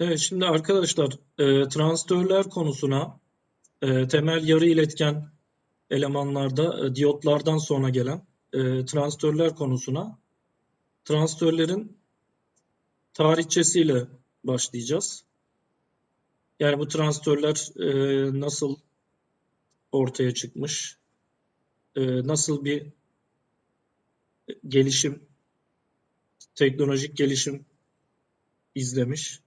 Evet, şimdi arkadaşlar e, transistörler konusuna e, temel yarı iletken elemanlarda e, diyotlardan sonra gelen e, transistörler konusuna transistörlerin tarihçesiyle başlayacağız. Yani bu transistörler e, nasıl ortaya çıkmış, e, nasıl bir gelişim, teknolojik gelişim izlemiş,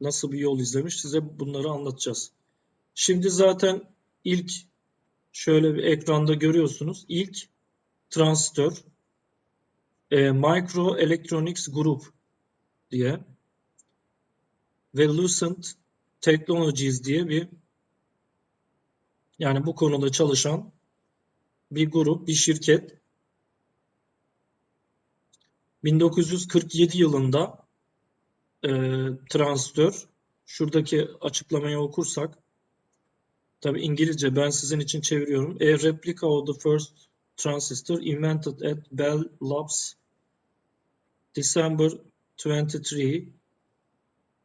nasıl bir yol izlemiş size bunları anlatacağız. Şimdi zaten ilk şöyle bir ekranda görüyorsunuz. İlk transistör e, Micro Electronics Group diye ve Lucent Technologies diye bir yani bu konuda çalışan bir grup, bir şirket 1947 yılında e, transistör şuradaki açıklamayı okursak tabi İngilizce ben sizin için çeviriyorum. A replica of the first transistor invented at Bell Labs December 23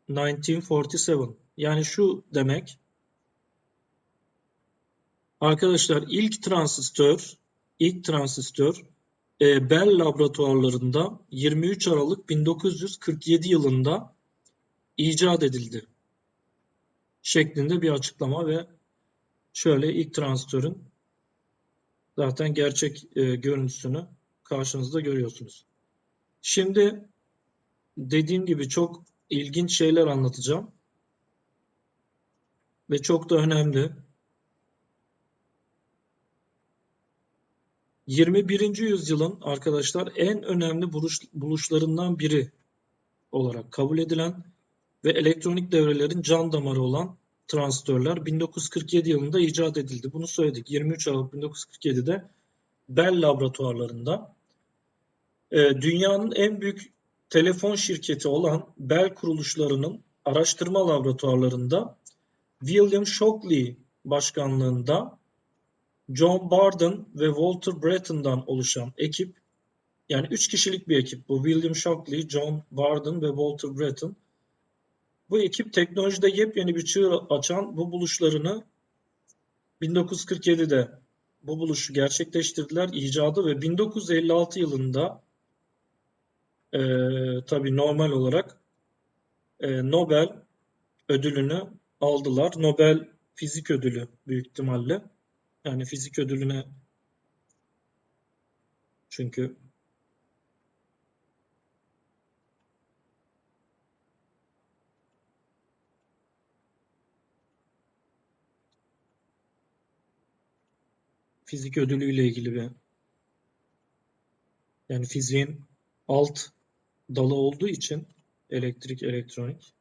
1947 yani şu demek arkadaşlar ilk transistör ilk transistör e, Bell laboratuvarlarında 23 Aralık 1947 yılında icat edildi şeklinde bir açıklama ve şöyle ilk transistörün zaten gerçek e, görüntüsünü karşınızda görüyorsunuz. Şimdi dediğim gibi çok ilginç şeyler anlatacağım ve çok da önemli. 21. yüzyılın arkadaşlar en önemli buluş, buluşlarından biri olarak kabul edilen ve elektronik devrelerin can damarı olan transistörler 1947 yılında icat edildi. Bunu söyledik. 23 Aralık 1947'de Bell laboratuvarlarında e, dünyanın en büyük telefon şirketi olan Bell kuruluşlarının araştırma laboratuvarlarında William Shockley başkanlığında John Barden ve Walter Bratton'dan oluşan ekip yani 3 kişilik bir ekip bu William Shockley, John Barden ve Walter Bratton bu ekip teknolojide yepyeni bir çığır açan bu buluşlarını 1947'de bu buluşu gerçekleştirdiler, icadı ve 1956 yılında e, tabii normal olarak e, Nobel ödülünü aldılar. Nobel fizik ödülü büyük ihtimalle. Yani fizik ödülüne çünkü fizik ödülüyle ilgili bir yani fiziğin alt dalı olduğu için elektrik elektronik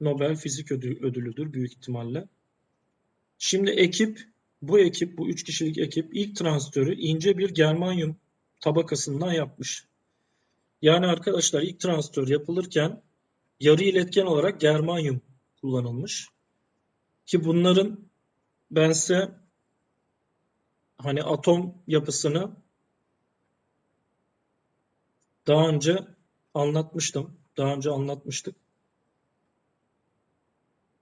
Nobel Fizik Ödülüdür büyük ihtimalle. Şimdi ekip bu ekip bu üç kişilik ekip ilk transistörü ince bir germanyum tabakasından yapmış. Yani arkadaşlar ilk transistör yapılırken yarı iletken olarak germanyum kullanılmış. Ki bunların ben size hani atom yapısını daha önce anlatmıştım. Daha önce anlatmıştık.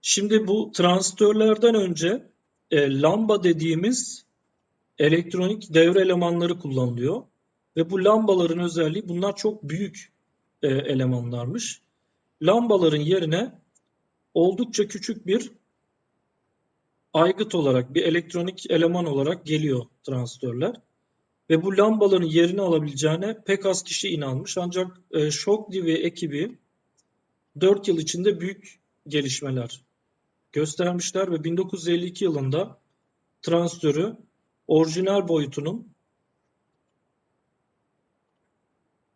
Şimdi bu transistörlerden önce e, lamba dediğimiz elektronik devre elemanları kullanılıyor. Ve bu lambaların özelliği bunlar çok büyük e, elemanlarmış. Lambaların yerine oldukça küçük bir aygıt olarak, bir elektronik eleman olarak geliyor transistörler. Ve bu lambaların yerini alabileceğine pek az kişi inanmış. Ancak e, Shockley ve ekibi 4 yıl içinde büyük gelişmeler göstermişler ve 1952 yılında transistörü orijinal boyutunun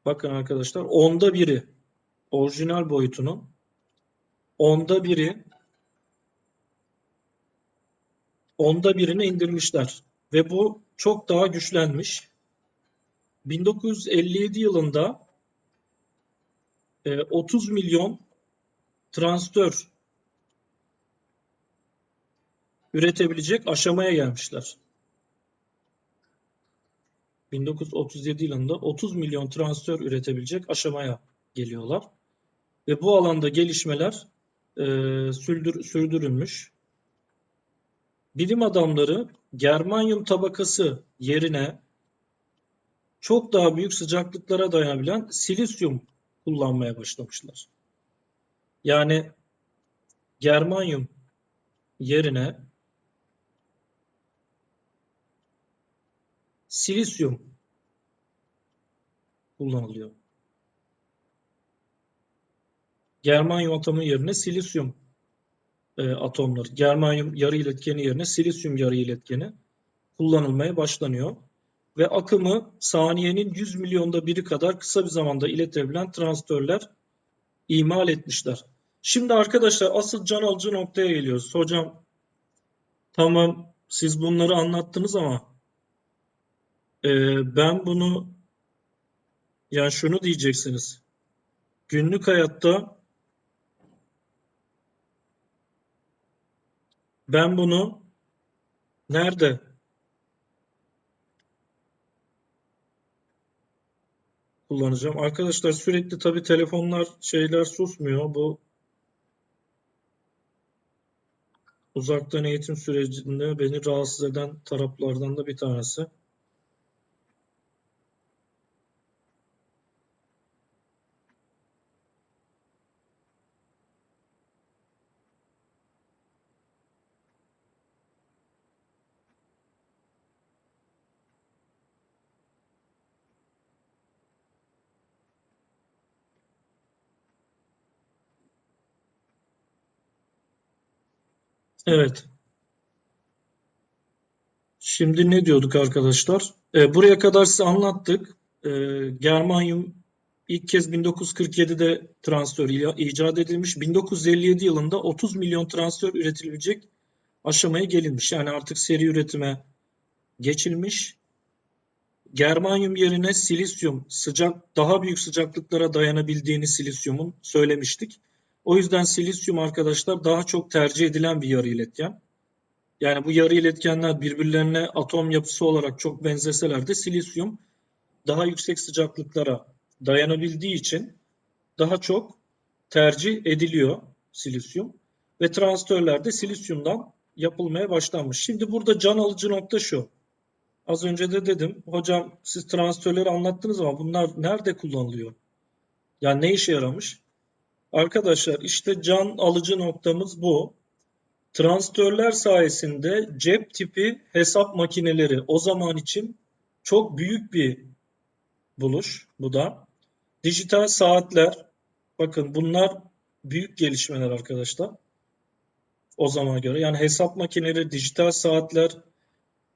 bakın arkadaşlar onda biri orijinal boyutunun onda biri onda birine indirmişler ve bu çok daha güçlenmiş. 1957 yılında 30 e, milyon transistör üretebilecek aşamaya gelmişler. 1937 yılında 30 milyon transistör üretebilecek aşamaya geliyorlar. ve bu alanda gelişmeler e, sürdür- sürdürülmüş. Bilim adamları germanyum tabakası yerine çok daha büyük sıcaklıklara dayanabilen silisyum kullanmaya başlamışlar. Yani germanyum yerine silisyum kullanılıyor. Germanyum atomu yerine silisyum e, atomları, germanyum yarı iletkeni yerine silisyum yarı iletkeni kullanılmaya başlanıyor. Ve akımı saniyenin 100 milyonda biri kadar kısa bir zamanda iletebilen transistörler imal etmişler. Şimdi arkadaşlar asıl can alıcı noktaya geliyoruz. Hocam tamam siz bunları anlattınız ama e, ben bunu yani şunu diyeceksiniz. Günlük hayatta ben bunu nerede kullanacağım? Arkadaşlar sürekli tabii telefonlar şeyler susmuyor. Bu uzaktan eğitim sürecinde beni rahatsız eden taraflardan da bir tanesi. Evet. Şimdi ne diyorduk arkadaşlar? E, buraya kadar size anlattık. E, germanyum ilk kez 1947'de transistör icat edilmiş. 1957 yılında 30 milyon transistör üretilecek aşamaya gelinmiş. Yani artık seri üretime geçilmiş. Germanyum yerine silisyum sıcak daha büyük sıcaklıklara dayanabildiğini silisyumun söylemiştik. O yüzden silisyum arkadaşlar daha çok tercih edilen bir yarı iletken. Yani bu yarı iletkenler birbirlerine atom yapısı olarak çok benzeseler de silisyum daha yüksek sıcaklıklara dayanabildiği için daha çok tercih ediliyor silisyum ve transistörler de silisyumdan yapılmaya başlanmış. Şimdi burada can alıcı nokta şu. Az önce de dedim, hocam siz transistörleri anlattınız ama bunlar nerede kullanılıyor? Yani ne işe yaramış? Arkadaşlar işte can alıcı noktamız bu. Transistörler sayesinde cep tipi hesap makineleri o zaman için çok büyük bir buluş bu da. Dijital saatler bakın bunlar büyük gelişmeler arkadaşlar. O zamana göre yani hesap makineleri, dijital saatler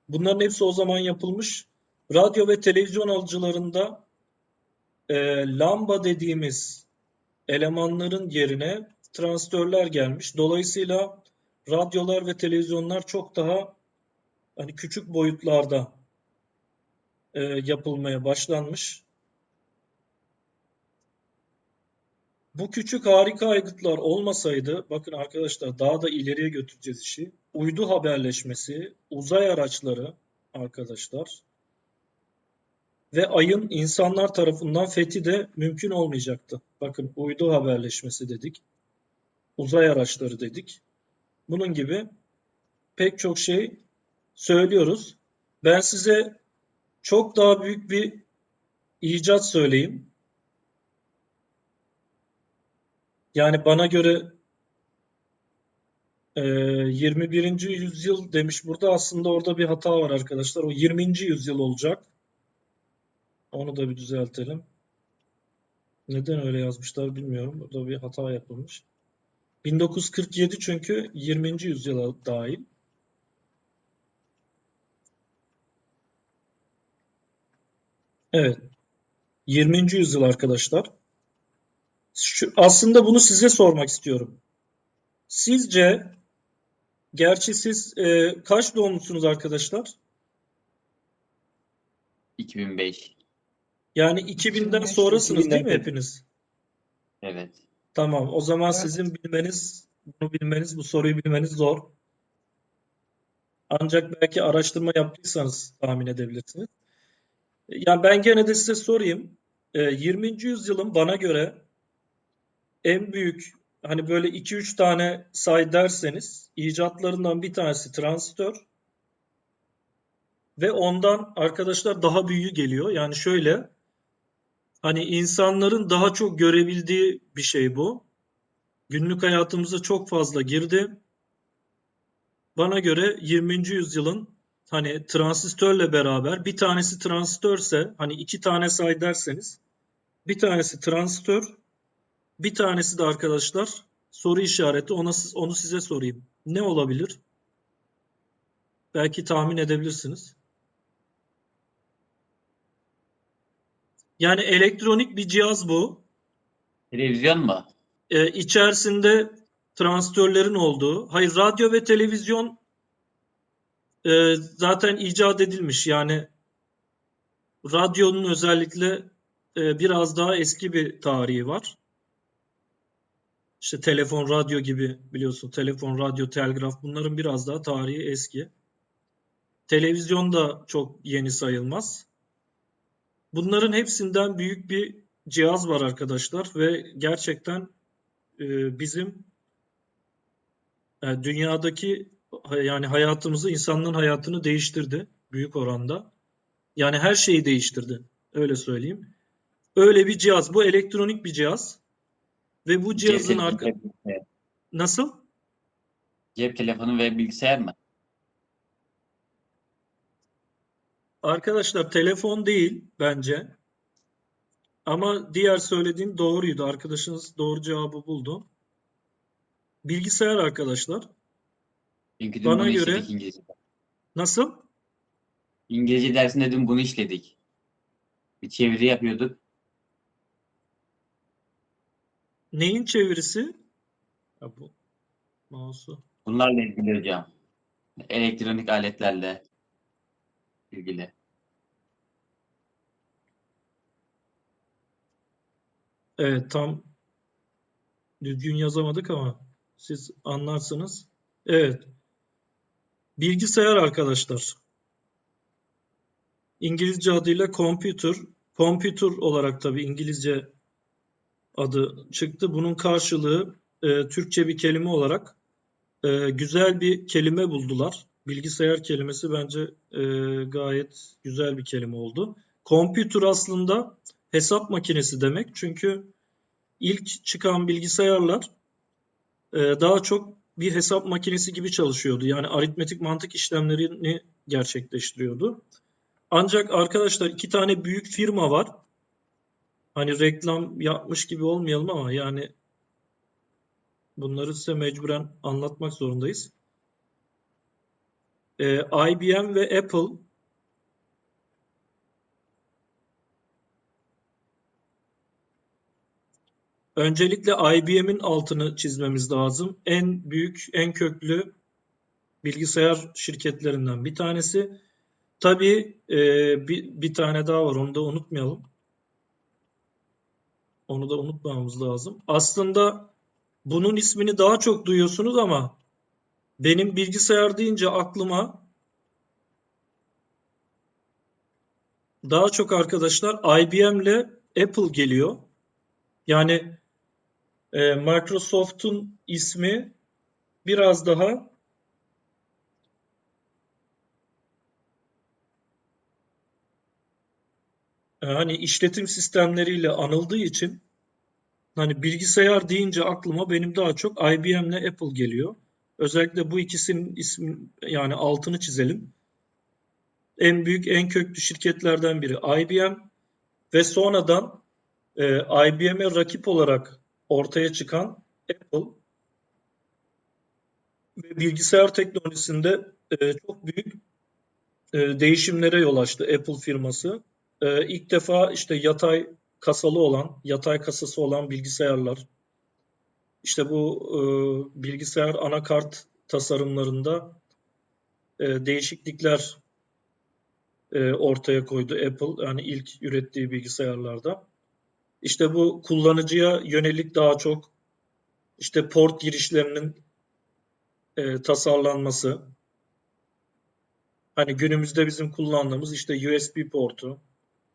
bunların hepsi o zaman yapılmış. Radyo ve televizyon alıcılarında e, lamba dediğimiz elemanların yerine transistörler gelmiş. Dolayısıyla radyolar ve televizyonlar çok daha hani küçük boyutlarda e, yapılmaya başlanmış. Bu küçük harika aygıtlar olmasaydı, bakın arkadaşlar daha da ileriye götüreceğiz işi. Uydu haberleşmesi, uzay araçları arkadaşlar ve ayın insanlar tarafından fethi de mümkün olmayacaktı. Bakın uydu haberleşmesi dedik, uzay araçları dedik. Bunun gibi pek çok şey söylüyoruz. Ben size çok daha büyük bir icat söyleyeyim. Yani bana göre e, 21. yüzyıl demiş burada aslında orada bir hata var arkadaşlar. O 20. yüzyıl olacak. Onu da bir düzeltelim. Neden öyle yazmışlar bilmiyorum. Burada bir hata yapılmış. 1947 çünkü 20. yüzyıla dahil. Evet. 20. yüzyıl arkadaşlar. Şu, aslında bunu size sormak istiyorum. Sizce, gerçi siz e, kaç doğumlusunuz arkadaşlar? 2005. Yani 2000'den 2005, sonrasınız değil mi 2000'den. hepiniz? Evet. Tamam. O zaman Evet. sizin bilmeniz, bunu bilmeniz, bu soruyu bilmeniz zor. Ancak belki araştırma yaptıysanız tahmin edebilirsiniz. Yani ben gene de size sorayım. E, 20. yüzyılın bana göre en büyük hani böyle 2-3 tane say derseniz icatlarından bir tanesi transistör ve ondan arkadaşlar daha büyüğü geliyor. Yani şöyle hani insanların daha çok görebildiği bir şey bu. Günlük hayatımıza çok fazla girdi. Bana göre 20. yüzyılın hani transistörle beraber bir tanesi transistörse hani iki tane say derseniz bir tanesi transistör bir tanesi de arkadaşlar soru işareti ona onu size sorayım. Ne olabilir? Belki tahmin edebilirsiniz. Yani elektronik bir cihaz bu. Televizyon mu? Ee, içerisinde transistörlerin olduğu. Hayır radyo ve televizyon e, zaten icat edilmiş. Yani radyonun özellikle e, biraz daha eski bir tarihi var. İşte telefon, radyo gibi biliyorsun. Telefon, radyo, telgraf bunların biraz daha tarihi eski. Televizyon da çok yeni sayılmaz. Bunların hepsinden büyük bir cihaz var arkadaşlar ve gerçekten e, bizim e, dünyadaki yani hayatımızı, insanlığın hayatını değiştirdi büyük oranda. Yani her şeyi değiştirdi. Öyle söyleyeyim. Öyle bir cihaz. Bu elektronik bir cihaz. Ve bu cihazın arka... Nasıl? Cep telefonu ve bilgisayar mı? Arkadaşlar telefon değil bence. Ama diğer söylediğin doğruydu. Arkadaşınız doğru cevabı buldu. Bilgisayar arkadaşlar. Çünkü dün Bana bunu göre- işledik İngilizce. Nasıl? İngilizce dersinde dün bunu işledik. Bir çeviri yapıyorduk. Neyin çevirisi? Ya bu mouse'u. Bunlarla ilgili hocam. Elektronik aletlerle ilgili. Evet tam düzgün yazamadık ama siz anlarsınız. Evet. Bilgisayar arkadaşlar. İngilizce adıyla computer. Computer olarak tabii İngilizce adı çıktı. Bunun karşılığı e, Türkçe bir kelime olarak e, güzel bir kelime buldular. Bilgisayar kelimesi bence e, gayet güzel bir kelime oldu. Computer aslında hesap makinesi demek. Çünkü ilk çıkan bilgisayarlar e, daha çok bir hesap makinesi gibi çalışıyordu. Yani aritmetik mantık işlemlerini gerçekleştiriyordu. Ancak arkadaşlar iki tane büyük firma var. Hani reklam yapmış gibi olmayalım ama yani bunları size mecburen anlatmak zorundayız. Ee, IBM ve Apple öncelikle IBM'in altını çizmemiz lazım. En büyük, en köklü bilgisayar şirketlerinden bir tanesi. Tabii e, bir, bir tane daha var onu da unutmayalım. Onu da unutmamamız lazım. Aslında bunun ismini daha çok duyuyorsunuz ama benim bilgisayar deyince aklıma daha çok arkadaşlar IBM ile Apple geliyor. Yani e, Microsoft'un ismi biraz daha hani işletim sistemleriyle anıldığı için hani bilgisayar deyince aklıma benim daha çok IBM ile Apple geliyor. Özellikle bu ikisinin ismi yani altını çizelim. En büyük, en köklü şirketlerden biri IBM ve sonradan e, IBM'e rakip olarak ortaya çıkan Apple ve bilgisayar teknolojisinde e, çok büyük e, değişimlere yol açtı Apple firması. E, ilk defa işte yatay kasalı olan, yatay kasası olan bilgisayarlar. İşte bu e, bilgisayar anakart tasarımlarında e, değişiklikler e, ortaya koydu Apple. Yani ilk ürettiği bilgisayarlarda. İşte bu kullanıcıya yönelik daha çok işte port girişlerinin e, tasarlanması. Hani günümüzde bizim kullandığımız işte USB portu,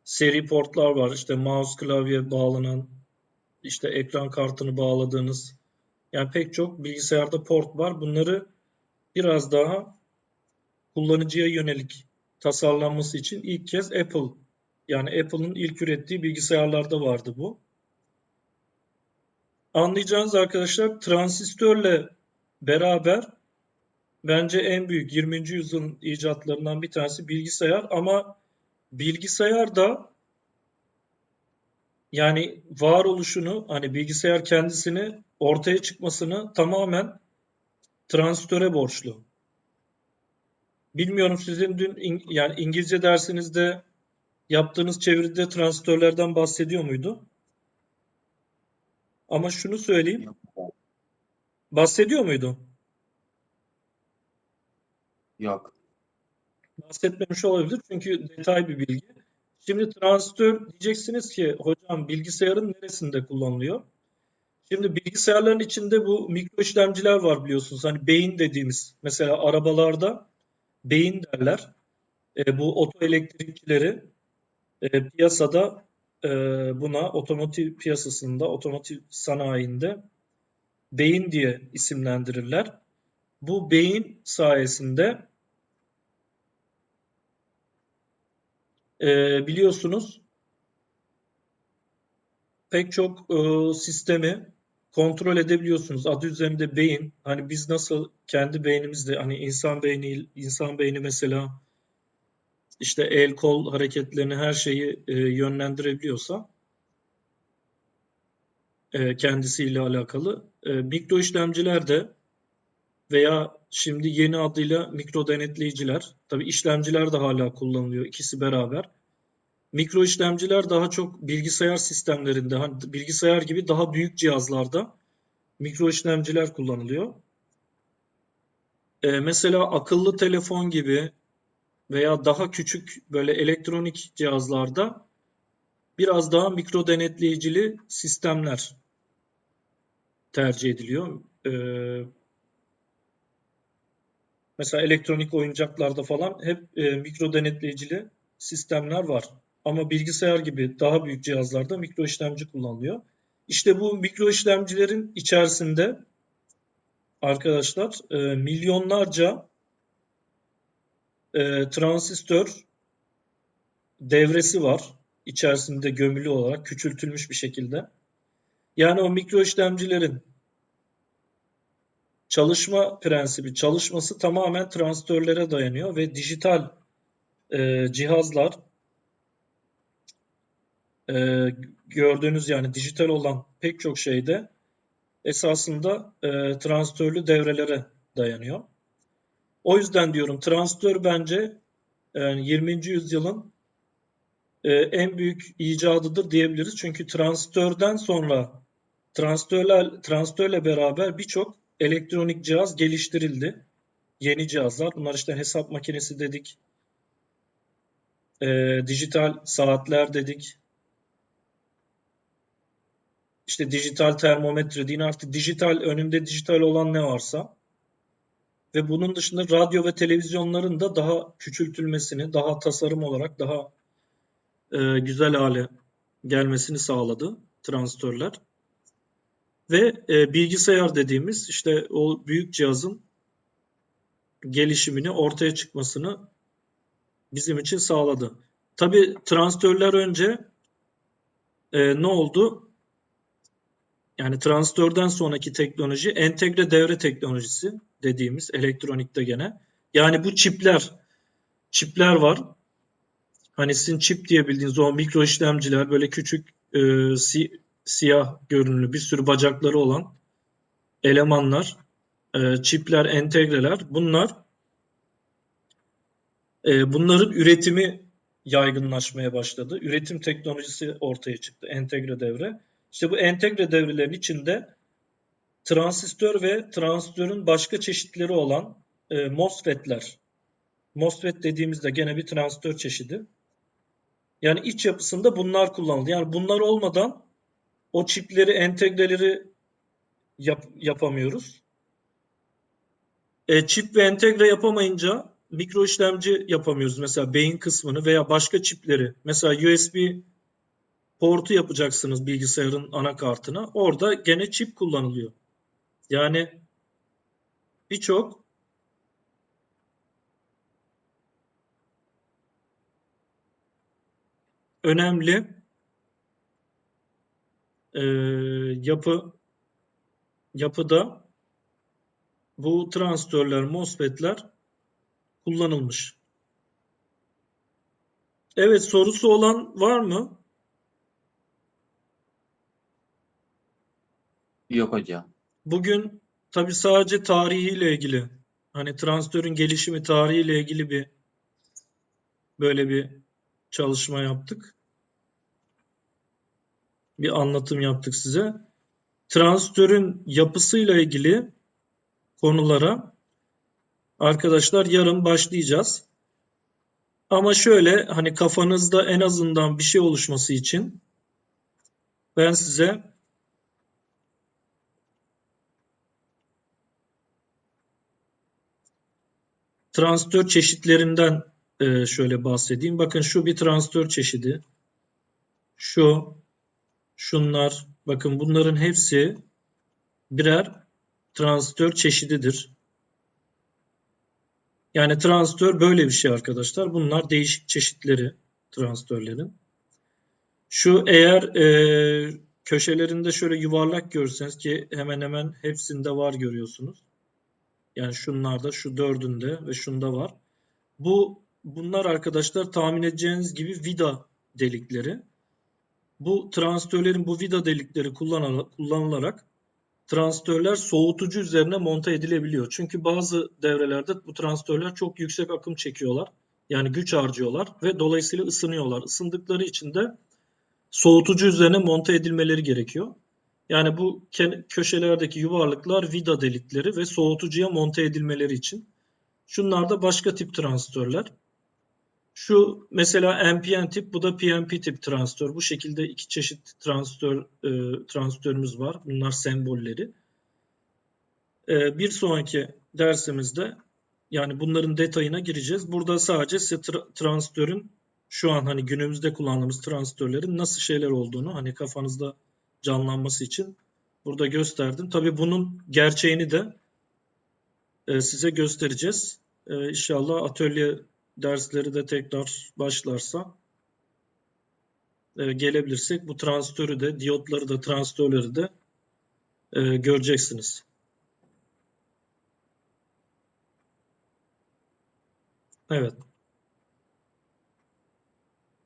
seri portlar var. İşte mouse klavye bağlanan işte ekran kartını bağladığınız yani pek çok bilgisayarda port var. Bunları biraz daha kullanıcıya yönelik tasarlanması için ilk kez Apple yani Apple'ın ilk ürettiği bilgisayarlarda vardı bu. Anlayacağınız arkadaşlar transistörle beraber bence en büyük 20. yüzyılın icatlarından bir tanesi bilgisayar ama bilgisayar da yani varoluşunu hani bilgisayar kendisini ortaya çıkmasını tamamen transistöre borçlu. Bilmiyorum sizin dün in- yani İngilizce dersinizde yaptığınız çeviride transistörlerden bahsediyor muydu? Ama şunu söyleyeyim. Bahsediyor muydu? Yok. bahsetmemiş olabilir çünkü detay bir bilgi. Şimdi transistör diyeceksiniz ki hocam bilgisayarın neresinde kullanılıyor? Şimdi bilgisayarların içinde bu mikro işlemciler var biliyorsunuz. Hani beyin dediğimiz mesela arabalarda beyin derler. E, bu oto elektrikçileri e, piyasada e, buna otomotiv piyasasında, otomotiv sanayinde beyin diye isimlendirirler. Bu beyin sayesinde e, biliyorsunuz pek çok e, sistemi kontrol edebiliyorsunuz. Adı üzerinde beyin. Hani biz nasıl kendi beynimizde hani insan beyni insan beyni mesela işte el kol hareketlerini her şeyi e, yönlendirebiliyorsa e, kendisiyle alakalı e, mikro işlemciler de veya şimdi yeni adıyla mikro denetleyiciler tabii işlemciler de hala kullanılıyor ikisi beraber. Mikro işlemciler daha çok bilgisayar sistemlerinde, hani bilgisayar gibi daha büyük cihazlarda mikro işlemciler kullanılıyor. Ee, mesela akıllı telefon gibi veya daha küçük böyle elektronik cihazlarda biraz daha mikro denetleyicili sistemler tercih ediliyor. Ee, mesela elektronik oyuncaklarda falan hep e, mikro denetleyicili sistemler var. Ama bilgisayar gibi daha büyük cihazlarda mikro işlemci kullanılıyor. İşte bu mikro işlemcilerin içerisinde arkadaşlar e, milyonlarca e, transistör devresi var. İçerisinde gömülü olarak küçültülmüş bir şekilde. Yani o mikro işlemcilerin çalışma prensibi, çalışması tamamen transistörlere dayanıyor ve dijital e, cihazlar e, gördüğünüz yani dijital olan pek çok şeyde esasında e, transistörlü devrelere dayanıyor. O yüzden diyorum transistör bence yani 20. yüzyılın e, en büyük icadıdır diyebiliriz. Çünkü transistörden sonra transistörler transistörle beraber birçok elektronik cihaz geliştirildi. Yeni cihazlar. Bunlar işte hesap makinesi dedik. E, dijital saatler dedik. İşte dijital termometre dediğin artık dijital önünde dijital olan ne varsa ve bunun dışında radyo ve televizyonların da daha küçültülmesini, daha tasarım olarak daha e, güzel hale gelmesini sağladı transistörler. Ve e, bilgisayar dediğimiz işte o büyük cihazın gelişimini, ortaya çıkmasını bizim için sağladı. Tabii transistörler önce e, ne oldu? Yani transistörden sonraki teknoloji entegre devre teknolojisi dediğimiz elektronikte gene. Yani bu çipler, çipler var. Hani sizin çip diye bildiğiniz o mikro işlemciler böyle küçük e, si- siyah görünümlü bir sürü bacakları olan elemanlar, e, çipler, entegreler bunlar e, bunların üretimi yaygınlaşmaya başladı. Üretim teknolojisi ortaya çıktı. Entegre devre. İşte bu entegre devrelerin içinde transistör ve transistörün başka çeşitleri olan e, MOSFET'ler. MOSFET dediğimizde gene bir transistör çeşidi. Yani iç yapısında bunlar kullanıldı. Yani bunlar olmadan o çipleri, entegreleri yap, yapamıyoruz. E, çip ve entegre yapamayınca mikro işlemci yapamıyoruz. Mesela beyin kısmını veya başka çipleri. Mesela USB portu yapacaksınız bilgisayarın anakartına. Orada gene çip kullanılıyor. Yani birçok önemli e, yapı yapıda bu transistörler, MOSFET'ler kullanılmış. Evet, sorusu olan var mı? Yok hocam. Bugün tabii sadece tarihiyle ilgili, hani transistörün gelişimi tarihiyle ilgili bir böyle bir çalışma yaptık. Bir anlatım yaptık size. Transistörün yapısıyla ilgili konulara arkadaşlar yarın başlayacağız. Ama şöyle hani kafanızda en azından bir şey oluşması için ben size transistör çeşitlerinden e, şöyle bahsedeyim. Bakın şu bir transistör çeşidi. Şu, şunlar. Bakın bunların hepsi birer transistör çeşididir. Yani transistör böyle bir şey arkadaşlar. Bunlar değişik çeşitleri transistörlerin. Şu eğer e, köşelerinde şöyle yuvarlak görürseniz ki hemen hemen hepsinde var görüyorsunuz. Yani şunlarda, şu dördünde ve şunda var. Bu bunlar arkadaşlar tahmin edeceğiniz gibi vida delikleri. Bu transistörlerin bu vida delikleri kullanıla- kullanılarak transistörler soğutucu üzerine monte edilebiliyor. Çünkü bazı devrelerde bu transistörler çok yüksek akım çekiyorlar. Yani güç harcıyorlar ve dolayısıyla ısınıyorlar. Isındıkları için de soğutucu üzerine monte edilmeleri gerekiyor. Yani bu köşelerdeki yuvarlıklar vida delikleri ve soğutucuya monte edilmeleri için. Şunlar da başka tip transistörler. Şu mesela NPN tip, bu da PNP tip transistör. Bu şekilde iki çeşit transistör e, transistörümüz var. Bunlar sembolleri. E, bir sonraki dersimizde yani bunların detayına gireceğiz. Burada sadece transistörün şu an hani günümüzde kullandığımız transistörlerin nasıl şeyler olduğunu hani kafanızda canlanması için burada gösterdim. Tabii bunun gerçeğini de e, size göstereceğiz. E, İnşallah atölye dersleri de tekrar başlarsa e, gelebilirsek bu transistörü de diyotları da transistörleri de e, göreceksiniz. Evet.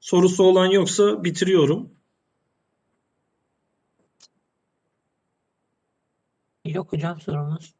Sorusu olan yoksa bitiriyorum. Yok hocam sorumuz.